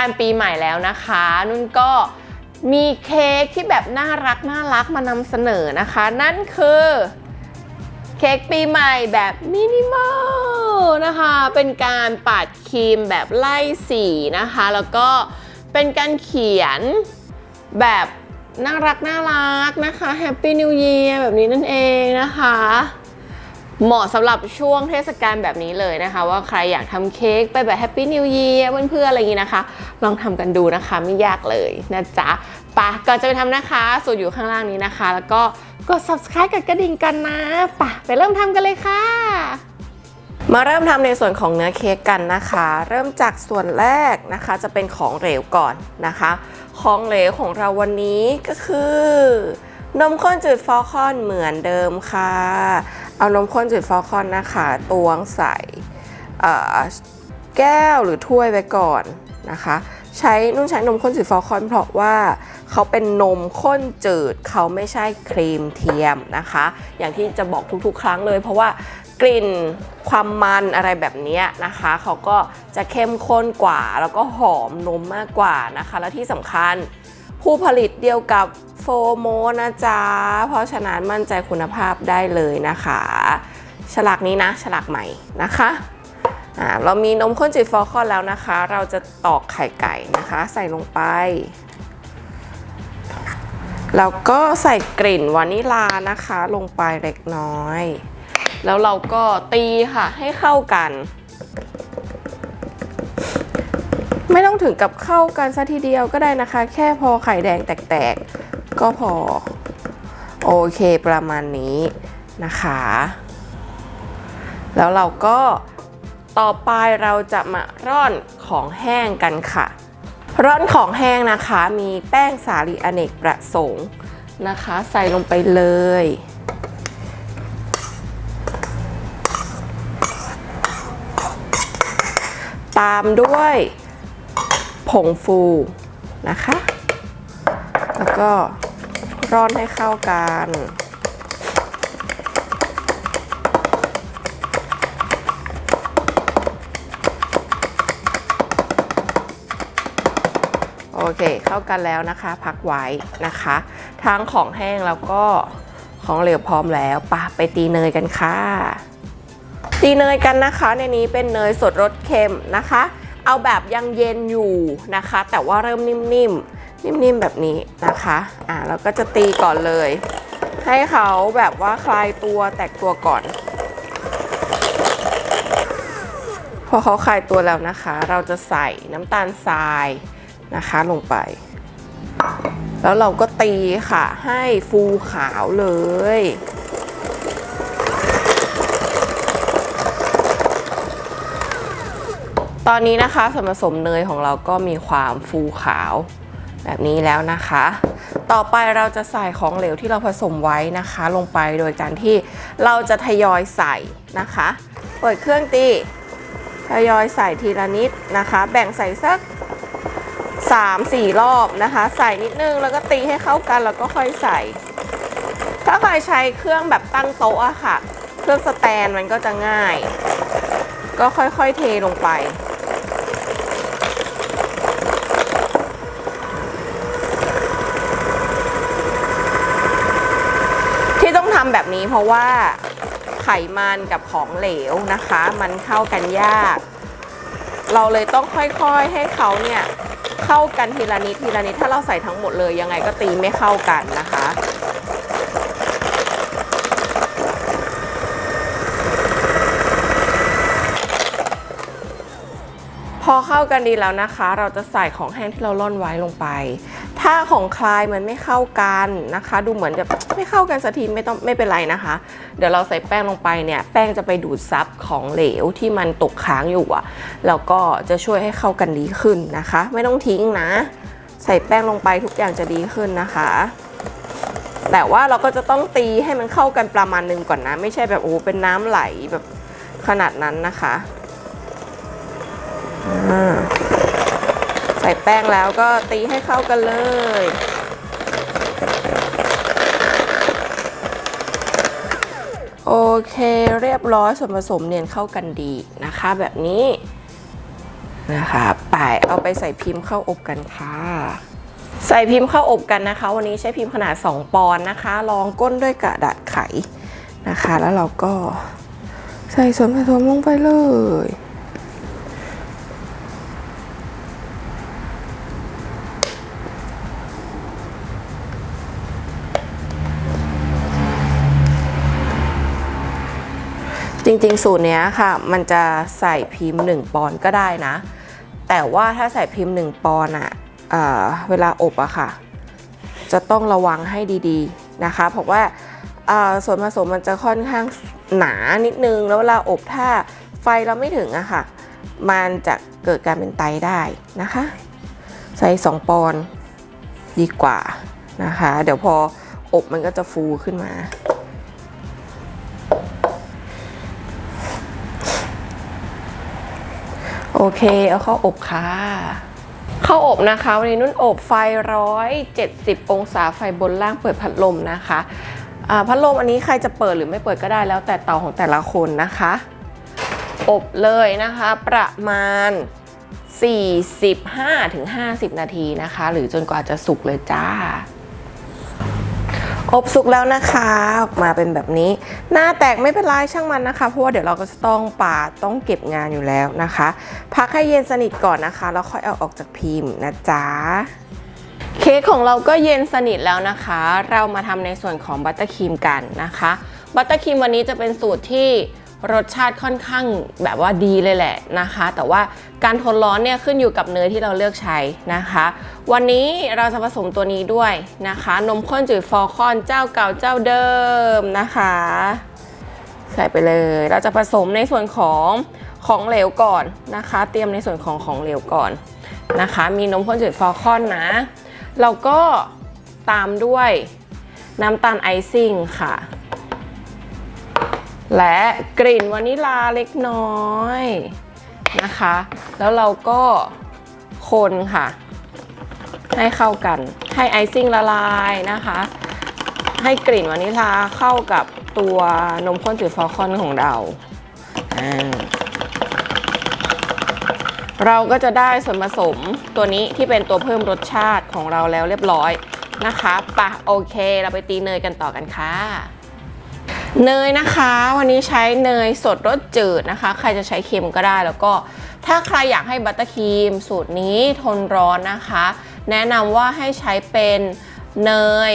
กาลปีใหม่แล้วนะคะ นุ่นก็มีเค้กที่แบบน่ารักน่ารักมานำเสนอนะคะ นั่นคือเค้กปีใหม่แบบมินิมอลนะคะ เป็นการปาดครีมแบบไล่สีนะคะ แล้วก็เป็นการเขียนแบบน่ารักน่ารักนะคะ Happy New Year แบบนี้นั่นเองนะคะ เหมาะสำหรับช่วงเทศกาลแบบนี้เลยนะคะ ว่าใครอยากทำเค้กไปแบบ Happy New Year เพื่อนๆอะไรอย่างนี้นะคะ ลองทำกันดูนะคะไม่ยากเลยนะจ๊ะปะก่อนจะไปทำนะคะสูตรอยู่ข้างล่างนี้นะคะ แล้วก็กด subscribe กับกระดิ่งกันนะปะไปเริ่มทำกันเลยค่ะ มาเริ่มทำในส่วนของเนื้อเค้กกันนะคะ เริ่มจากส่วนแรกนะคะ จะเป็นของเหลวก่อนนะคะ ของเหลวของเราวันนี้ก็คือนมข้นจืดฟอลคอนเหมือนเดิมค่ะ เอานมข้นจืดฟอลคอนนะคะตวงใส่แก้วหรือถ้วยไว้ก่อนนะคะ ใช้นุ่นใช้นมข้นจืดฟอลคอนเพราะว่าเขาเป็นนมข้นจืดเขาไม่ใช่ครีมเทียมนะคะ อย่างที่จะบอกทุกๆ ครั้งเลย เพราะว่ากลิ่นความมันอะไรแบบนี้นะคะ เขาก็จะเข้มข้นกว่า แล้วก็หอมนมมากกว่านะคะ และที่สำคัญ ผู้ผลิตเดียวกับโฟโมนะจ๊ะ เพราะฉะนั้นมั่นใจคุณภาพได้เลยนะคะ ฉลากนี้นะ ฉลากใหม่นะคะเรามีนมข้นจืดฟอคอนแล้วนะคะ เราจะตอกไข่ไก่นะคะ ใส่ลงไป แล้วก็ใส่กลิ่นวานิลานะคะ ลงไปเล็กน้อย แล้วเราก็ตีค่ะให้เข้ากัน ไม่ต้องถึงกับเข้ากันซะทีเดียวก็ได้นะคะ แค่พอไข่แดงแตกๆ ก็พอ โอเคประมาณนี้นะคะ แล้วเราก็ต่อไปเราจะมาร่อนของแห้งกันค่ะ ร่อนของแห้งนะคะมีแป้งสาลีอเนกประสงค์นะคะ ใส่ลงไปเลยตามด้วย ผงฟูนะคะ แล้วก็ร่อนให้เข้ากันโอเค เข้ากันแล้วนะคะ พักไว้นะคะ ทั้งของแห้งแล้วก็ของเหลวพร้อมแล้วปะไปตีเนยกันค่ะ ตีเนยกันนะคะ ในนี้เป็นเนยสดรสเค็มนะคะ เอาแบบยังเย็นอยู่นะคะ แต่ว่าเริ่มนิ่มๆ นิ่มๆแบบนี้นะคะ อ่าเราก็จะตีก่อนเลย ให้เขาแบบว่าคลายตัวแตกตัวก่อน พอเขาคลายตัวแล้วนะคะ เราจะใส่น้ำตาลทรายนะคะลงไป แล้วเราก็ตีค่ะให้ฟูขาวเลย ตอนนี้นะคะส่วนผสมเนยของเราก็มีความฟูขาวแบบนี้แล้วนะคะ ต่อไปเราจะใส่ของเหลวที่เราผสมไว้นะคะ ลงไปโดยการที่เราจะทยอยใส่นะคะ เปิดเครื่องตีทยอยใส่ทีละนิดนะคะ แบ่งใส่สัก3-4 รอบนะคะ ใส่นิดนึงแล้วก็ตีให้เข้ากันแล้วก็ค่อยใส่ ถ้าใครใช้เครื่องแบบตั้งโต๊ะอะค่ะ เครื่องสแตนมันก็จะง่าย ก็ค่อยๆเทลงไป ที่ต้องทำ แบบนี้เพราะว่าไขมันกับของเหลวนะคะ มันเข้ากันยาก เราเลยต้องค่อยๆให้เขาเนี่ยเข้ากันทีละนิดทีละนิดถ้าเราใส่ทั้งหมดเลยยังไงก็ตีไม่เข้ากันนะคะพอเข้ากันดีแล้วนะคะ เราจะใส่ของแห้งที่เราล่อนไว้ลงไป ถ้าของคลายมันไม่เข้ากันนะคะ ดูเหมือนจะไม่เข้ากันสักทีไม่ต้องไม่เป็นไรนะคะ เดี๋ยวเราใส่แป้งลงไปเนี่ยแป้งจะไปดูดซับของเหลวที่มันตกค้างอยู่อะแล้วก็จะช่วยให้เข้ากันดีขึ้นนะคะ ไม่ต้องทิ้งนะ ใส่แป้งลงไปทุกอย่างจะดีขึ้นนะคะ แต่ว่าเราก็จะต้องตีให้มันเข้ากันประมาณนึงก่อนนะ ไม่ใช่แบบโอ้เป็นน้ำไหลแบบขนาดนั้นนะคะอ่า ส่แป้งแล้วก็ตีให้เข้ากันเลย โอเคเรียบร้อยส่วนผสมเนียนเข้ากันดีนะคะ แบบนี้นะคะไปเอาไปใส่พิมพ์เข้าอบกันค่ะ ใส่พิมพ์เข้าอบกันนะคะ วันนี้ใช้พิมพ์ขนาด 2 ปอนด์นะคะรองก้นด้วยกระดาษไขนะคะ แล้วเราก็ใส่ส่วนผสมลงไปเลย จริงๆ สูตรเนี้ยค่ะ มันจะใส่พิมพ์ 1 ปอนก็ได้นะ แต่ว่าถ้าใส่พิมพ์ 1 ปอนอะเอ่อเวลาอบอะค่ะ จะต้องระวังให้ดีๆนะคะ เพราะว่าส่วนผสมมันจะค่อนข้างหนานิดนึง แล้วเวลาอบถ้าไฟเราไม่ถึงอะค่ะ มันจะเกิดการเป็นไตได้นะคะ ใส่ 2 ปอนดีกว่านะคะ เดี๋ยวพออบมันก็จะฟูขึ้นมา โอเค เอาเข้าอบค่ะเข้าอบนะคะวันนี้นุ่นอบไฟ170องศาไฟบนล่างเปิดพัดลมนะคะพัดลมอันนี้ใครจะเปิดหรือไม่เปิดก็ได้แล้วแต่เตาของแต่ละคนนะคะ อบเลยนะคะประมาณ 45-50 นาทีนะคะ หรือจนกว่าจะสุกเลยจ้า อบสุกแล้วนะคะออกมาเป็นแบบนี้ หน้าแตกไม่เป็นไรช่างมันนะคะ เพราะว่าเดี๋ยวเราก็จะต้องปาดต้องเก็บงานอยู่แล้วนะคะ พักให้เย็นสนิทก่อนนะคะ แล้วค่อยเอาออกจากพิมพ์นะจ๊ะเค้กของเราก็เย็นสนิทแล้วนะคะ เรามาทำในส่วนของบัตเตอร์ครีมกันนะคะ บัตเตอร์ครีมวันนี้จะเป็นสูตรที่ รสชาติค่อนข้างแบบว่าดีเลยแหละนะคะ แต่ว่าการทนร้อนเนี่ยขึ้นอยู่กับเนยที่เราเลือกใช้นะคะ วันนี้เราจะผสมตัวนี้ด้วยนะคะ นมข้นจืดฟอคอนเจ้าเก่าเจ้าเดิมนะคะ ใส่ไปเลยเราจะผสมในส่วนของของเหลวก่อนนะคะ เตรียมในส่วนของของเหลวก่อนนะคะ มีนมข้นจืดฟอคอนนะเราก็ตามด้วยน้ำตาลไอซิ่งค่ะ และกลิ่นวานิลาเล็กน้อยนะคะ แล้วเราก็คนค่ะ ให้เข้ากัน ให้ไอซิ่งละลายนะคะ ให้กลิ่นวานิลาเข้ากับตัวนมข้นจืดฟอคอนของเราเราก็จะได้ส่วนผสมตัวนี้ที่เป็นตัวเพิ่มรสชาติของเราแล้วเรียบร้อยนะคะปะโอเค เราไปตีเนยกันต่อกันค่ะ เนยนะคะ วันนี้ใช้เนยสดรสจืดนะคะ ใครจะใช้เค็มก็ได้แล้วก็ถ้าใครอยากให้บัตเตอร์ครีมสูตรนี้ทนร้อนนะคะ แนะนำว่าให้ใช้เป็นเนย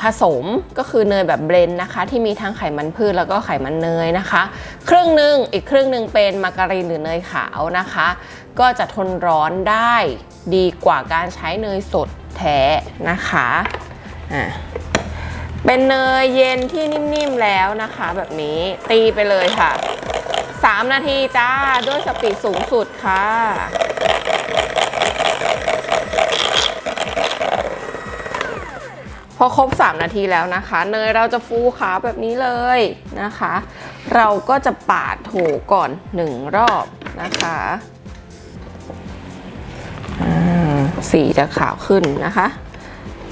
ผสมก็คือเนยแบบเบลนด์นะคะ ที่มีทั้งไขมันพืชแล้วก็ไขมันเนยนะคะ ครึ่งหนึ่งอีกครึ่งหนึ่งเป็นมาการีนหรือเนยขาวนะคะ ก็จะทนร้อนได้ดีกว่าการใช้เนยสดแท้นะคะอ่า เป็นเนยเย็นที่นิ่มๆแล้วนะคะ แบบนี้ตีไปเลยค่ะ 3 นาทีจ้าด้วยสปีดสูงสุดค่ะพอครบ 3 นาทีแล้วนะคะ เนยเราจะฟูขาวแบบนี้เลยนะคะ เราก็จะปาดโถก่อน 1 รอบนะคะสีจะขาวขึ้นนะคะ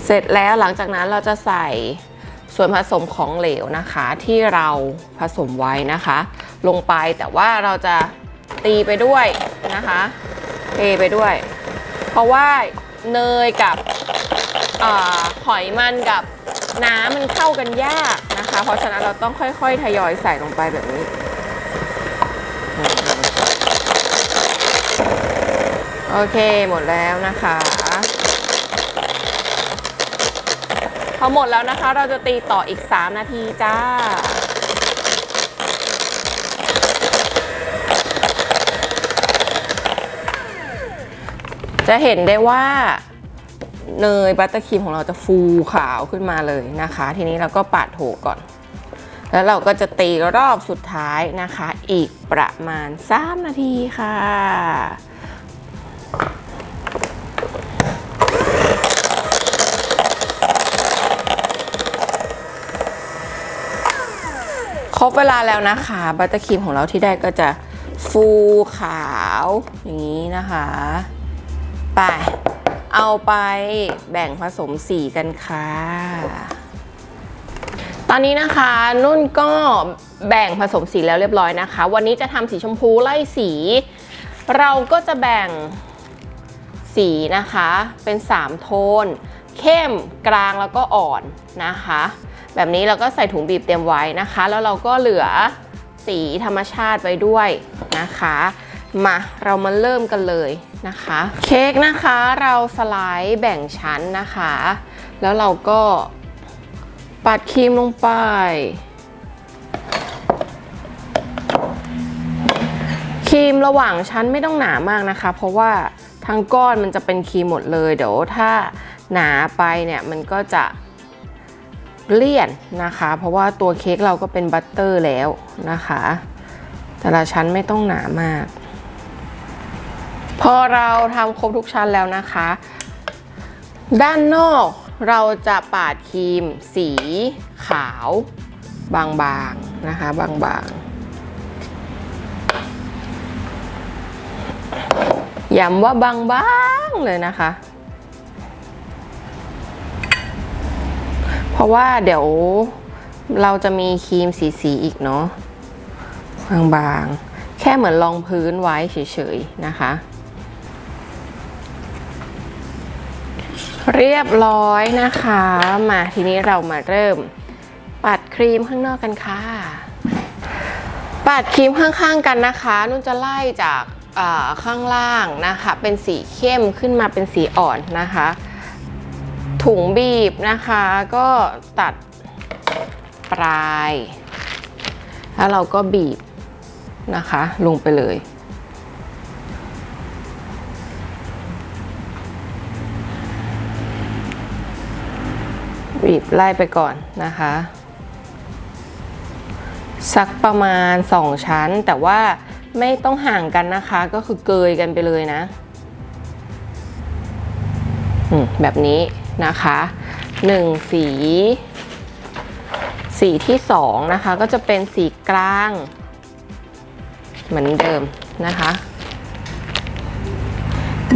เสร็จแล้วหลังจากนั้นเราจะใส่ ส่วนผสมของเหลวนะคะที่เราผสมไว้นะคะ ลงไปแต่ว่าเราจะตีไปด้วยนะคะเทไปด้วย เพราะว่าเนยกับอหอยมันกับน้ำมันเข้ากันยากนะคะ เพราะฉะนั้นเราต้องค่อยๆทยอยใส่ลงไปแบบนี้โอเคหมดแล้วนะคะ พอหมดแล้วนะคะ เราจะตีต่ออีก 3 นาทีจ้า จะเห็นได้ว่าเนยบัตเตอร์ครีมของเราจะฟูขาวขึ้นมาเลยนะคะ ทีนี้เราก็ปาดโถก่อน แล้วเราก็จะตีรอบสุดท้ายนะคะ อีกประมาณ 3 นาทีค่ะ บเวลาแล้วนะคะบัตเตอร์ครีมของเราที่ได้ก็จะฟูขาวอย่างนี้นะคะ ไป เอาไปแบ่งผสมสีกันค่ะ ตอนนี้นะคะนุ่นก็แบ่งผสมสีแล้วเรียบร้อยนะคะ วันนี้จะทำสีชมพูไล่สี เราก็จะแบ่งสีนะคะเป็น 3 โทน เข้มกลางแล้วก็อ่อนนะคะ แบบนี้เราก็ใส่ถุงบีบเตรียมไว้นะคะ แล้วเราก็เหลือสีธรรมชาติไว้ด้วยนะคะ มาเรามาเริ่มกันเลยนะคะ เค้กนะคะเราสไลด์แบ่งชั้นนะคะ แล้วเราก็ปัดครีมลงไปครีมระหว่างชั้นไม่ต้องหนามากนะคะ เพราะว่าทั้งก้อนมันจะเป็นครีมหมดเลย เดี๋ยวถ้าหนาไปเนี่ยมันก็จะ เลี่ยนนะคะ เพราะว่าตัวเค้กเราก็เป็นบัตเตอร์แล้วนะคะ แต่ละชั้นไม่ต้องหนามาก พอเราทำครบทุกชั้นแล้วนะคะ ด้านนอกเราจะปาดครีมสีขาวบางๆนะคะ บางๆย้ำว่าบางๆเลยนะคะ เพราะว่าเดี๋ยวเราจะมีครีมสีๆอีกเนาะบางๆ แค่เหมือนรองพื้นไว้เฉยๆนะคะ เรียบร้อยนะคะ มาทีนี้เรามาเริ่มปัดครีมข้างนอกกันค่ะ ปัดครีมข้างๆกันนะคะ นุ่นจะไล่จากข้างล่างนะคะ เป็นสีเข้มขึ้นมาเป็นสีอ่อนนะคะ ถุงบีบนะคะ ก็ตัดปลาย แล้วเราก็บีบนะคะ ลงไปเลย บีบไล่ไปก่อนนะคะสักประมาณ 2 ชั้น แต่ว่าไม่ต้องห่างกันนะคะ ก็คือเกยกันไปเลยนะแบบนี้ นะคะ 1 สี สีที่2นะคะก็จะเป็นสีกลาง เหมือนเดิมนะคะ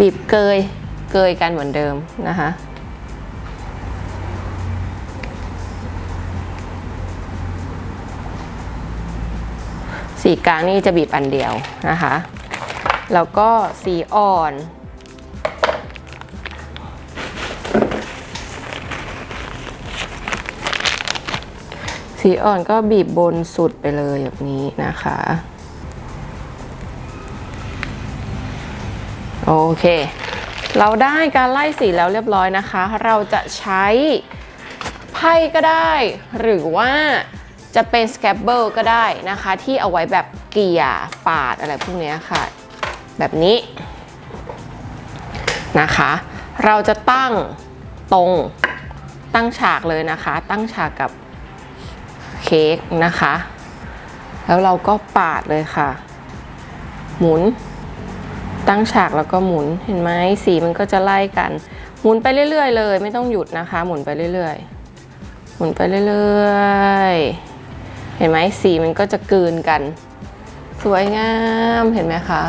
บีบเกยเกยกันเหมือนเดิมนะคะสีกลางนี่จะบีบอันเดียวนะคะ แล้วก็สีอ่อน สีอ่อนก็บีบบนสุดไปเลยแบบนี้นะคะ โอเค เราได้การไล่สีแล้วเรียบร้อยนะคะ เราจะใช้ไพ่ก็ได้ หรือว่าจะเป็นสแครบเบิลก็ได้นะคะ ที่เอาไว้แบบเกี่ยปาดอะไรพวกนี้ค่ะ แบบนี้นะคะ เราจะตั้งตรงตั้งฉากเลยนะคะ ตั้งฉากกับ ค้กนะคะ แล้วเราก็ปาดเลยค่ะ หมุน ตั้งฉากแล้วก็หมุนเห็นไหมสีมันก็จะไล่กัน หมุนไปเรื่อย ๆ เลย ไม่ต้องหยุดนะคะ หมุนไปเรื่อย ๆ หมุนไปเรื่อยๆเห็นไหมสีมันก็จะกลืนกัน สวยงามเห็นไหมคะ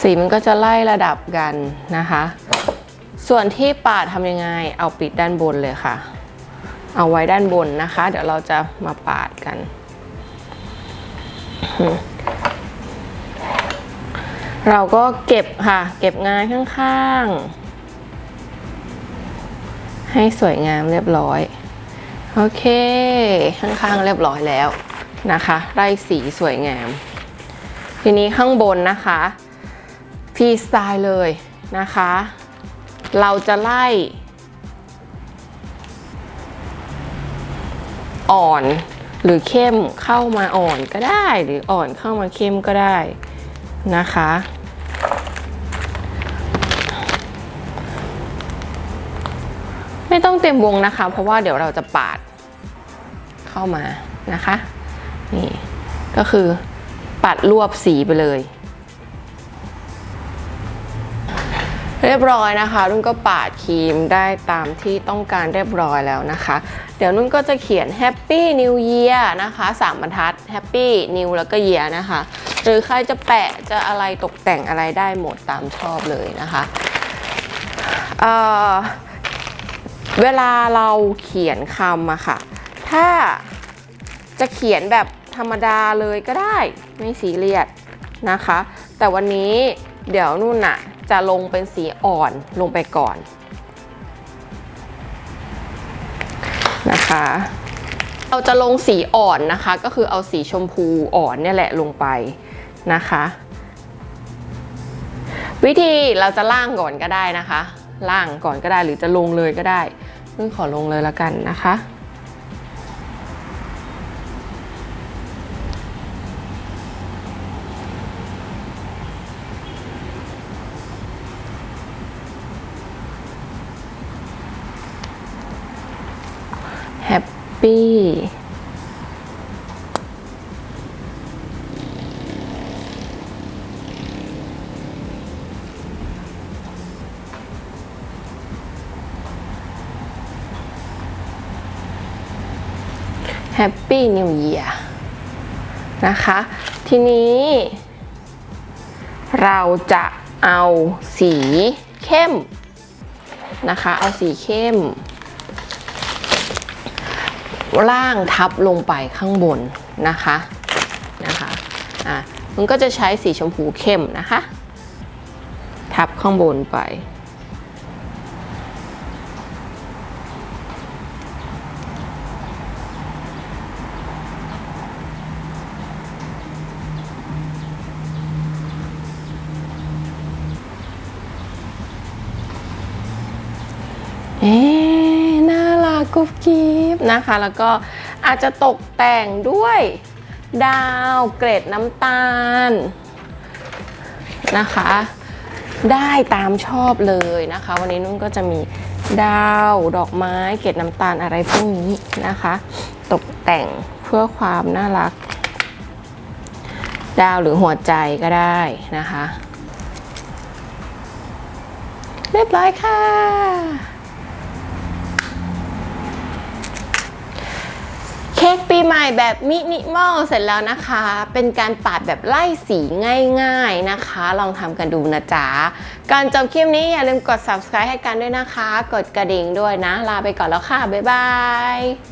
สีมันก็จะไล่ระดับกันนะคะ ส่วนที่ปาดทำยังไง เอาปิดด้านบนเลยค่ะ เอาไว้ด้านบนนะคะ เดี๋ยวเราจะมาปาดกัน เราก็เก็บค่ะ เก็บงานข้างๆ ให้สวยงามเรียบร้อย โอเค ข้างๆ เรียบร้อยแล้วนะคะ ไล่สีสวยงาม ทีนี้ข้างบนนะคะพีสไตล์เลยนะคะ เราจะไล่ อ่อน หรือเข้มเข้ามาอ่อนก็ได้ หรืออ่อนเข้ามาเข้มก็ได้นะคะ ไม่ต้องเต็มวงนะคะ เพราะว่าเดี๋ยวเราจะปาดเข้ามานะคะนี่ก็คือปัดรวบสีไปเลย เรียบร้อยนะคะนุ่นก็ปาดครีมได้ตามที่ต้องการเรียบร้อยแล้วนะคะ ดี๋ยวนุ่นก็จะเขียน Happy New Year นะคะสามบรรทัด Happy New แล้วก็ Year นะคะ หรือใครจะแปะจะอะไรตกแต่งอะไรได้หมดตามชอบเลยนะคะเเวลาเราเขียนคำอะค่ะ ถ้าจะเขียนแบบธรรมดาเลยก็ได้ไม่ซีเรียสนะคะ แต่วันนี้เดี๋ยวนุ่นน่ะจะลงเป็นสีอ่อนลงไปก่อน นะคะ เราจะลงสีอ่อนนะคะ ก็คือเอาสีชมพูอ่อนเนี่ยแหละลงไปนะคะ วิธีเราจะล่างก่อนก็ได้นะคะ ล่างก่อนก็ได้หรือจะลงเลยก็ได้เพิ่งขอลงเลยละกันนะคะ ปปี้แฮปปี้นิวเยียร์นะคะ ทีนี้ เราจะเอาสีเข้มนะคะ เอาสีเข้ม ล่างทับลงไปข้างบนนะคะนะคะอะมันก็จะใช้สีชมพูเข้มนะคะ ทับข้างบนไปารักกุ๊บกิ๊บนะคะ แล้วก็อาจจะตกแต่งด้วยดาวเกรดน้ำตาลนะคะ ได้ตามชอบเลยนะคะ วันนี้นุ่นก็จะมีดาวดอกไม้เกล็ดน้ำตาลอะไรพวกนี้นะคะ ตกแต่งเพื่อความน่ารัก ดาวหรือหัวใจก็ได้นะคะ เรียบร้อยค่ะ เายแบบมินิมอลเสร็จแล้วนะคะ เป็นการปาดแบบไล่สีง่ายๆนะคะ ลองทำกันดูนะจ๊ะก่อนจบคลิปนี้อย่าลืมกด subscribe ให้กันด้วยนะคะ กดกระดิ่งด้วยนะ ลาไปก่อนแล้วค่ะ บ๊ายบาย